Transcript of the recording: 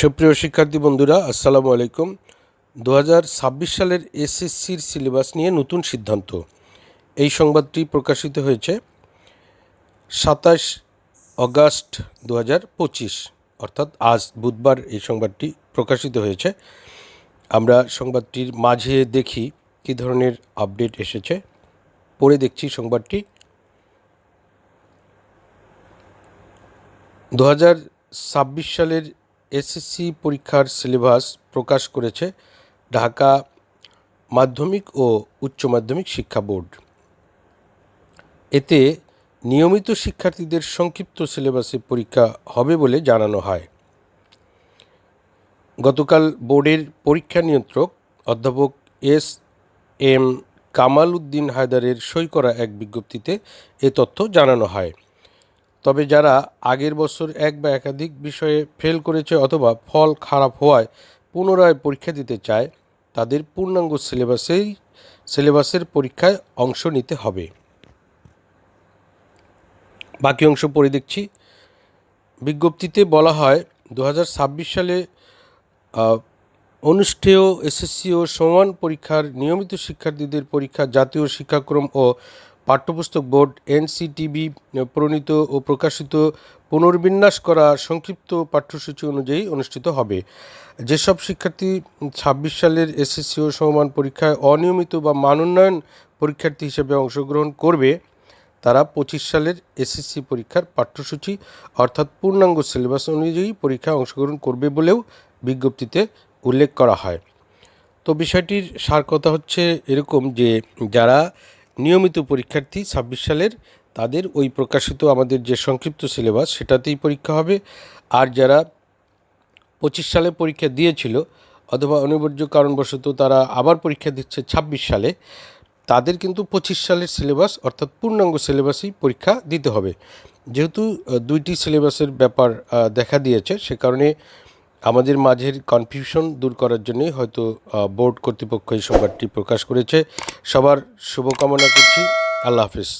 সুপ্রিয় শিক্ষার্থী বন্ধুরা, আসসালামু আলাইকুম। দু হাজার ছাব্বিশ সালের এসএসসির সিলেবাস নিয়ে নতুন সিদ্ধান্ত। এই সংবাদটি প্রকাশিত হয়েছে সাতাশ অগাস্ট দু হাজার পঁচিশ, অর্থাৎ আজ বুধবার এই সংবাদটি প্রকাশিত হয়েছে। আমরা সংবাদটির মাঝে দেখি কী ধরনের আপডেট এসেছে। পড়ে দেখছি সংবাদটি। দু সালের এসএসসি পরীক্ষার সিলেবাস প্রকাশ করেছে ঢাকা মাধ্যমিক ও উচ্চ মাধ্যমিক শিক্ষা বোর্ড। এতে নিয়মিত শিক্ষার্থীদের সংক্ষিপ্ত সিলেবাসে পরীক্ষা হবে বলে জানানো হয়। গতকাল বোর্ডের পরীক্ষা নিয়ন্ত্রক অধ্যাপক এস এম কামাল উদ্দিন হায়দারের সই করা এক বিজ্ঞপ্তিতে এ তথ্য জানানো হয়। তবে যারা আগের বছর এক বা একাধিক বিষয়ে ফেল করেছে অথবা ফল খারাপ হওয়ায় পুনরায় পরীক্ষা দিতে চায়, তাদের পূর্ণাঙ্গ সিলেবাসেই, সিলেবাসের পরীক্ষায় অংশ নিতে হবে। বাকি অংশ পড়ে দেখছি। বিজ্ঞপ্তিতে বলা হয় দু হাজার ছাব্বিশ সালে অনুষ্ঠেয় এসএসসি ও সমান পরীক্ষার নিয়মিত শিক্ষার্থীদের পরীক্ষা জাতীয় শিক্ষাক্রম ও পাঠ্যপুস্তক বোর্ড এনসিটিবি প্রণীত ও প্রকাশিত পুনর্বিন্যাস করা সংক্ষিপ্ত পাঠ্যসূচি অনুযায়ী অনুষ্ঠিত হবে। যেসব শিক্ষার্থী ছাব্বিশ সালের এসএসসি ও সমমান পরীক্ষায় অনিয়মিত বা মানোন্নয়ন পরীক্ষার্থী হিসেবে অংশগ্রহণ করবে, তারা পঁচিশ সালের এসএসসি পরীক্ষার পাঠ্যসূচি অর্থাৎ পূর্ণাঙ্গ সিলেবাস অনুযায়ী পরীক্ষায় অংশগ্রহণ করবে বলেও বিজ্ঞপ্তিতে উল্লেখ করা হয়। তো বিষয়টির সার কথা হচ্ছে এরকম যে, যারা নিয়মিত পরীক্ষার্থী ছাব্বিশ সালের তাদের ওই প্রকাশিত আমাদের যে সংক্ষিপ্ত সিলেবাস, সেটাতেই পরীক্ষা হবে। আর যারা পঁচিশ সালে পরীক্ষা দিয়েছিল অথবা অনিবার্য কারণবশত তারা আবার পরীক্ষা দিচ্ছে ছাব্বিশ সালে, তাদের কিন্তু পঁচিশ সালের সিলেবাস অর্থাৎ পূর্ণাঙ্গ সিলেবাসেই পরীক্ষা দিতে হবে। যেহেতু দুইটি সিলেবাসের ব্যাপার দেখা দিয়েছে, সে কারণে আমাদের মাঝের কনফিউশন দূর করার জন্যই হয়তো বোর্ড কর্তৃপক্ষ এই সংবাদটি প্রকাশ করেছে। সবার শুভকামনা করছি। আল্লাহ হাফিজ।